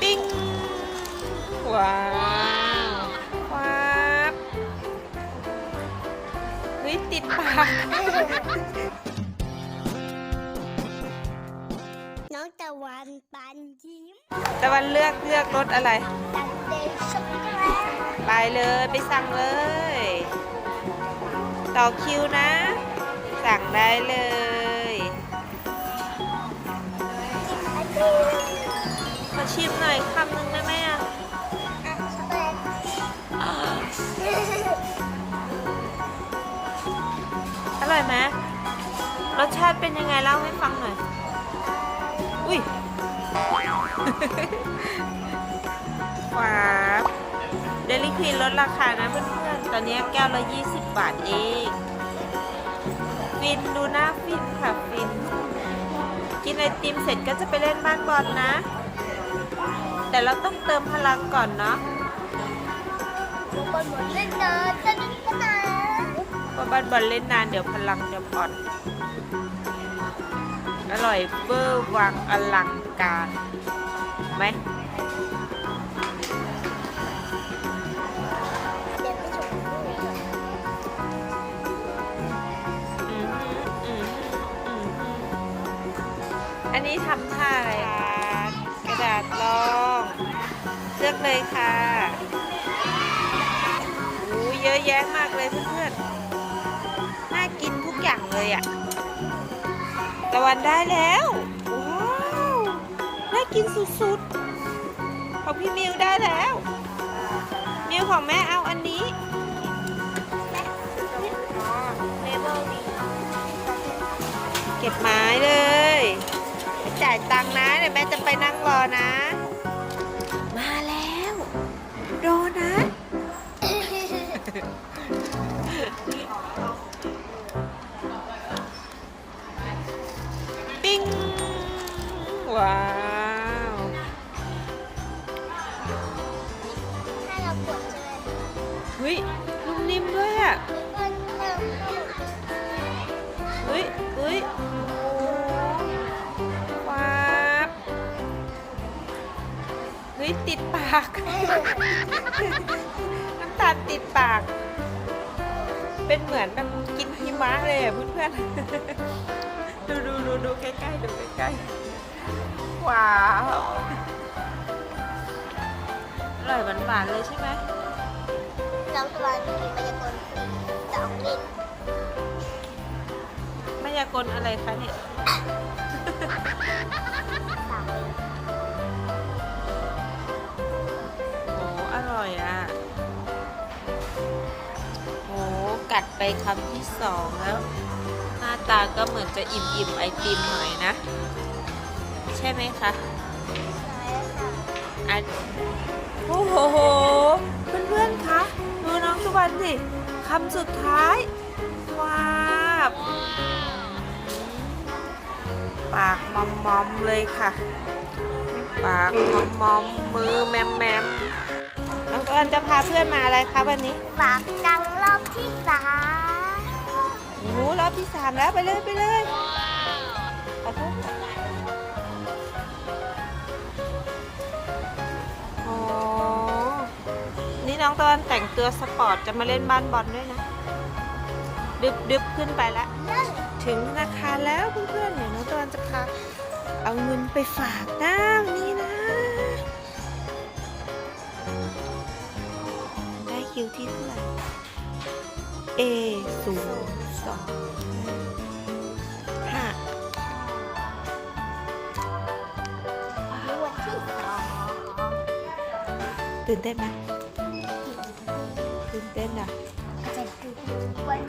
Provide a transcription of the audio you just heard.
ปิ้งว้าวว้าบเฮ้ยติดปากน้องตะวันปันยิ้มตะวันเลือกเลือกรสอะไรตันเดย์ช็อกโกแลตไปเลยไปสั่งเลย ต่อคิวนะ สั่งได้เลย ขอชิมหน่อยคำหนึ่งได้ไหมอะอร่อยไหมรสชาติเป็นยังไงเล่าให้ฟังหน่อย อุ้ยว้าวเดลิควีนลดราคานะเพื่อนๆ ตอนนี้แก้วละ 20 บาทเอง ฟินดูหน้าฟินค่ะฟิน กินไอติมเสร็จก็จะไปเล่นบ้านบอลนะ แต่เราต้องเติมพลังก่อนเนาะทุกคนหมดเล่นเดินจะดิ้นกันนพราะบ้านบอลเล่นนานเดี๋ยวพลังจะอ่อนอร่อยเบอร์วังอลังการไหม อันนี้ทำท่าอะไรคะกระดาษรองเลือกเลยค่ะอู้เยอะแยะมากเลยเพื่อนๆน่ากินทุกอย่างเลยอะตะวันได้แล้วว้าวน่ากินสุดๆของพี่มิวได้แล้ว มิวของแม่เอาอันนี้เลเวลดีเก็บไม้เลยไป จ่ายตังค์นะเดี๋ยวแม่จะไปนั่งรอนะ มาแล้ว โดนัทปิ้งว้าวถ้าเรากดเจอเฮ้ยนุ่มนิ่มด้วยอะ เพื่อนเพิ่มเฮ้ยเฮ้ย เฮ้ยติดปาก น้ำตาลติดปาก เป็นเหมือนแบบกินหิมะเลยอะเพื่อนๆดูดูดูดูใกล้ๆดูใกล้ๆว้าวอร่อยหวานๆเลยใช่ไหมน้องตะวันกินมายากลสองลิ้นมายากลอะไรคะเนี่ย กัดไปคำที่สองแล้ว หน้าตาก็เหมือนจะอิ่มอิ่มๆไอติมหน่อยนะ ใช่ไหมคะใช่ค่ะอันโอ้โหเพื่อนๆคะดูน้องสุวรรณสิคำสุดท้ายว้าบปากมอมมอมๆเลยค่ะ ปากมอมมอมๆมือแมมแมม ๆน้องสุวรรณจะพาเพื่อนมาอะไรคะวันนี้ฝากดังรอบที่สามโอ้โหรอบที่สามแล้วไปเลยไปเลยขอโทษโอ้นี่น้องตะวันแต่งตัวสปอร์ตจะมาเล่นบ้านบอลด้วยนะ ดึบดึบขึ้นไปแล้ว ถึงธนาคารแล้วเพื่อนๆเดี๋ยวน้องตะวันจะพาเอาเงินไปฝากนะวันนี้ คิวที่เท่าไหร่ A ศูนย์สองห้าวันที่สองตื่นเต้นไหมตื่นเต้นอะจะคือวัน